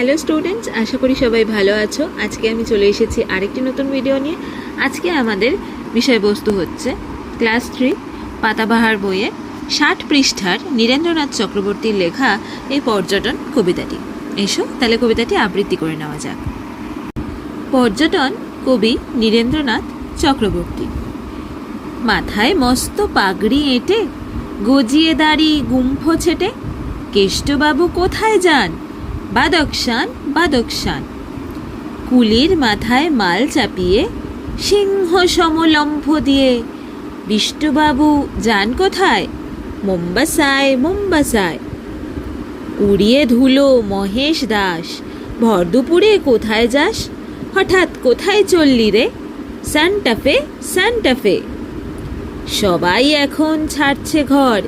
Hello students আশা করি সবাই ভালো আছো। আজকে আমি চলে এসেছি আরেকটি নতুন ভিডিও নিয়ে। আজকে আমাদের বিষয়বস্তু হচ্ছে ক্লাস থ্রি পাতাবাহার বইয়ে ষাট পৃষ্ঠার নীরেন্দ্রনাথ চক্রবর্তীর লেখা এই পর্যটন কবিতাটি। এসো, তাহলে কবিতাটি আবৃত্তি করে নেওয়া যাক। পর্যটন কবি নীরেন্দ্রনাথ চক্রবর্তী। মাথায় মস্ত পাগড়ি এঁটে, গজিয়ে দাড়ি গুম্ফ ছেটে, কেষ্টবাবু কোথায় যান? বাদকশান বাদকশান। কুলির মাথায় মাল চাপিয়ে, সিংহ সমলম্ভ দিয়ে বিষ্ণুবাবু যান কোথায়? মোম্বাসায় মোম্বাসায়। উড়িয়ে ধুলো, মহেশ দাস। ভর দুপুরে কোথায় যাস? হঠাৎ কোথায় চললি রে? স্যান্টাফে স্যান্টাফে সবাই এখন ছাড়ছে ঘর।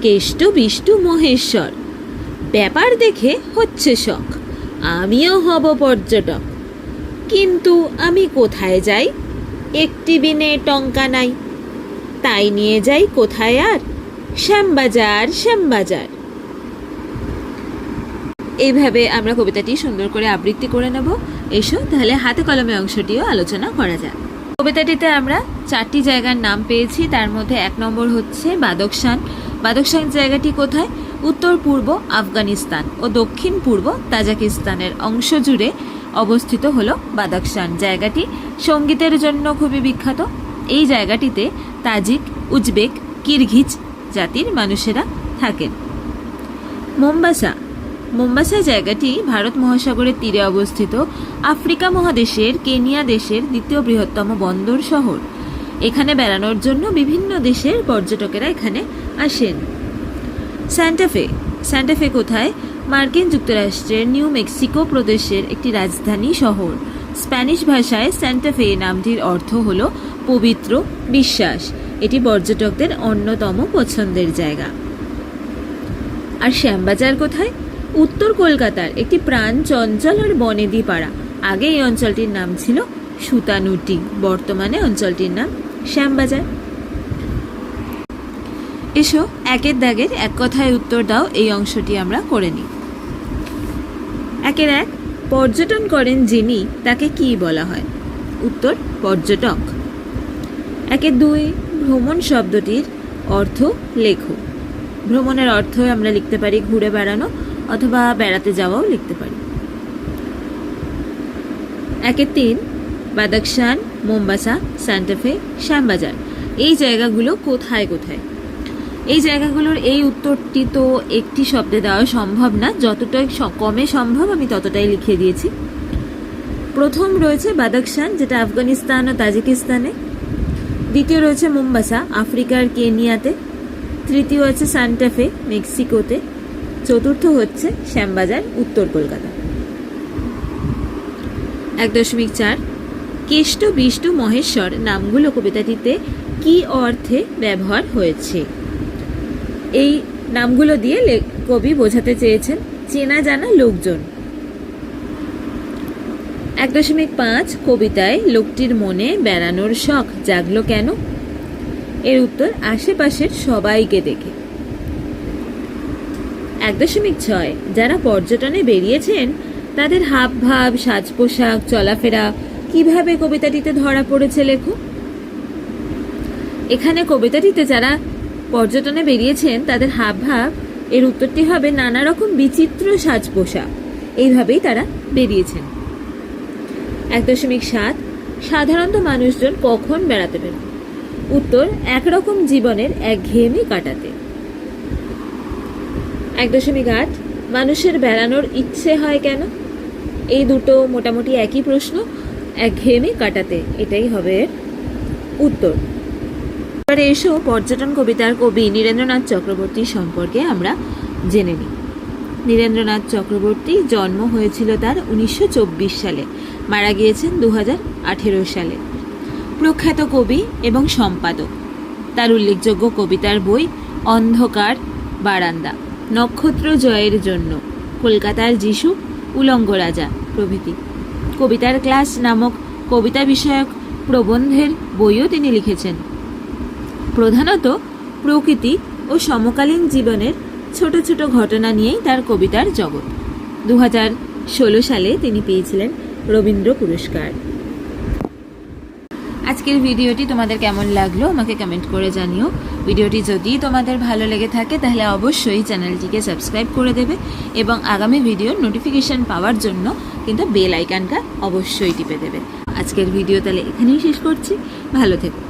কেষ্ট, বিষ্টু, মহেশ্বর। ব্যাপার দেখে হচ্ছে শখ। আমিও হব পর্যটক। কিন্তু আমি কোথায় যাই? একটি বিনে টঙ্কা নাই। তাই নিয়ে যাই কোথায় আর? শ্যামবাজার শ্যামবাজার। এইভাবে আমরা কবিতাটি সুন্দর করে আবৃত্তি করে নেব। এসো তাহলে হাতে কলমে অংশটিও আলোচনা করা যাক। কবিতাটিতে আমরা চারটি জায়গার নাম পেয়েছি। তার মধ্যে এক নম্বর হচ্ছে বাদকশান বাদকশান জায়গাটি কোথায়? উত্তর পূর্ব আফগানিস্তান ও দক্ষিণ পূর্ব তাজাকিস্তানের অংশ জুড়ে অবস্থিত হলো বাদকশান জায়গাটি সঙ্গীতের জন্য খুবই বিখ্যাত। এই জায়গাটিতে তাজিক, উজবেক কিরঘিজ জাতির মানুষেরা থাকেন। মোম্বাসা। মোম্বাসা জায়গাটি ভারত মহাসাগরের তীরে অবস্থিত। আফ্রিকা মহাদেশের কেনিয়া দেশের দ্বিতীয় বৃহত্তম বন্দর শহর। এখানে বেড়ানোর জন্য বিভিন্ন দেশের পর্যটকেরা এখানে আসেন। স্যান্টাফে স্যান্টাফে কোথায়? মার্কিন যুক্তরাষ্ট্রের নিউ মেক্সিকো প্রদেশের একটি রাজধানী শহর। স্প্যানিশ ভাষায় স্যান্টাফে নামটির অর্থ হল পবিত্র, বিশ্বাস। এটি পর্যটকদের অন্যতম পছন্দের জায়গা। আর শ্যামবাজার কোথায়? উত্তর কলকাতার একটি প্রাণ চঞ্চল আর বনেদি পাড়া। আগে এই অঞ্চলটির নাম ছিল সুতানুটি। বর্তমানে অঞ্চলটির নাম শ্যামবাজার। এসো, একের দাগের এক কথায় উত্তর দাও, এই অংশটি আমরা করে নিই। একের এক, পর্যটন করেন যিনি, তাকে কি বলা হয়? উত্তর, পর্যটক। একে দুই, ভ্রমণ শব্দটির অর্থ লেখো। ভ্রমণের অর্থ আমরা লিখতে পারি ঘুরে বেড়ানো অথবা বেড়াতে যাওয়াও লিখতে পারি। একের তিন বাদাকশান মোম্বাসা স্যান্টাফে শ্যামবাজার। এই জায়গাগুলো কোথায় কোথায়? এই জায়গাগুলোর এই উত্তরটি তো একটি শব্দে দেওয়া সম্ভব না। যতটাই কমে সম্ভব আমি ততটাই লিখে দিয়েছি। প্রথম রয়েছে বাদাকশান যেটা আফগানিস্তান ও তাজিকিস্তানে। দ্বিতীয় রয়েছে মুম্বাসা, আফ্রিকার কেনিয়াতে। তৃতীয় আছে সান্টাফে মেক্সিকোতে। চতুর্থ হচ্ছে শ্যামবাজার, উত্তর কলকাতা। এক দশমিক চার। কেষ্ট বিষ্ণু মহেশ্বর, নামগুলো কবিতাটিতে কি অর্থে ব্যবহার হয়েছে? এই নামগুলো দিয়ে কবি বোঝাতে চেয়েছেন, চেনা জানা লোকজন। এক দশমিক পাঁচ কবিতায় লোকটির মনে বেড়ানোর শখ জাগলো কেন? এর উত্তর আশেপাশের সবাইকে দেখে। এক দশমিক ছয় যারা পর্যটনে বেরিয়েছেন, তাদের হাব ভাব সাজ পোশাক চলাফেরা, কীভাবে কবিতাটিতে ধরা পড়েছে লেখো এখানে কবিতাটিতে যারা পর্যটনে বেরিয়েছেন, তাদের হাব ভাব এর উত্তরটি হবে নানা রকম বিচিত্র সাজ পোশাক এইভাবেই তারা বেরিয়েছেন। এক দশমিক সাত, সাধারণত মানুষজন কখন বেড়াতে বেরোন? উত্তর, একরকম জীবনের একঘেয়েমি কাটাতে। এক দশমিক আট, মানুষের বেড়ানোর ইচ্ছে হয় কেন? এই দুটো মোটামুটি একই প্রশ্ন একঘেয়েমি কাটাতে। এটাই হবে উত্তর। এবারে এসো পর্যটন কবিতার কবি নীরেন্দ্রনাথ চক্রবর্তী সম্পর্কে আমরা জেনে নিই। নীরেন্দ্রনাথ চক্রবর্তী জন্ম হয়েছিল তার উনিশশো চব্বিশ সালে, মারা গিয়েছেন দু হাজার আঠেরো সালে। প্রখ্যাত কবি এবং সম্পাদক। তার উল্লেখযোগ্য কবিতার বই অন্ধকার বারান্দা, নক্ষত্র জয়ের জন্য, কলকাতার যিশু উলঙ্গ রাজা প্রভৃতি। কবিতার ক্লাস নামক কবিতা বিষয়ক প্রবন্ধের বইও তিনি লিখেছেন। প্রধানত প্রকৃতি ও সমকালীন জীবনের ছোট ছোট ঘটনা নিয়েই তার কবিতার জগৎ। দু ষোলো সালে তিনি পেয়েছিলেন রবীন্দ্র পুরস্কার। আজকের ভিডিওটি তোমাদের কেমন লাগল আমাকে কমেন্ট করে জানিও। ভিডিওটি যদি তোমাদের ভালো লেগে থাকে তাহলে অবশ্যই চ্যানেলটিকে সাবস্ক্রাইব করে দেবে এবং আগামী ভিডিওর নোটিফিকেশন পাওয়ার জন্য কিন্তু বেল আইকানটা অবশ্যই টিপে দেবে। আজকের ভিডিও তাহলে এখানেই শেষ করছি। ভালো থেকো।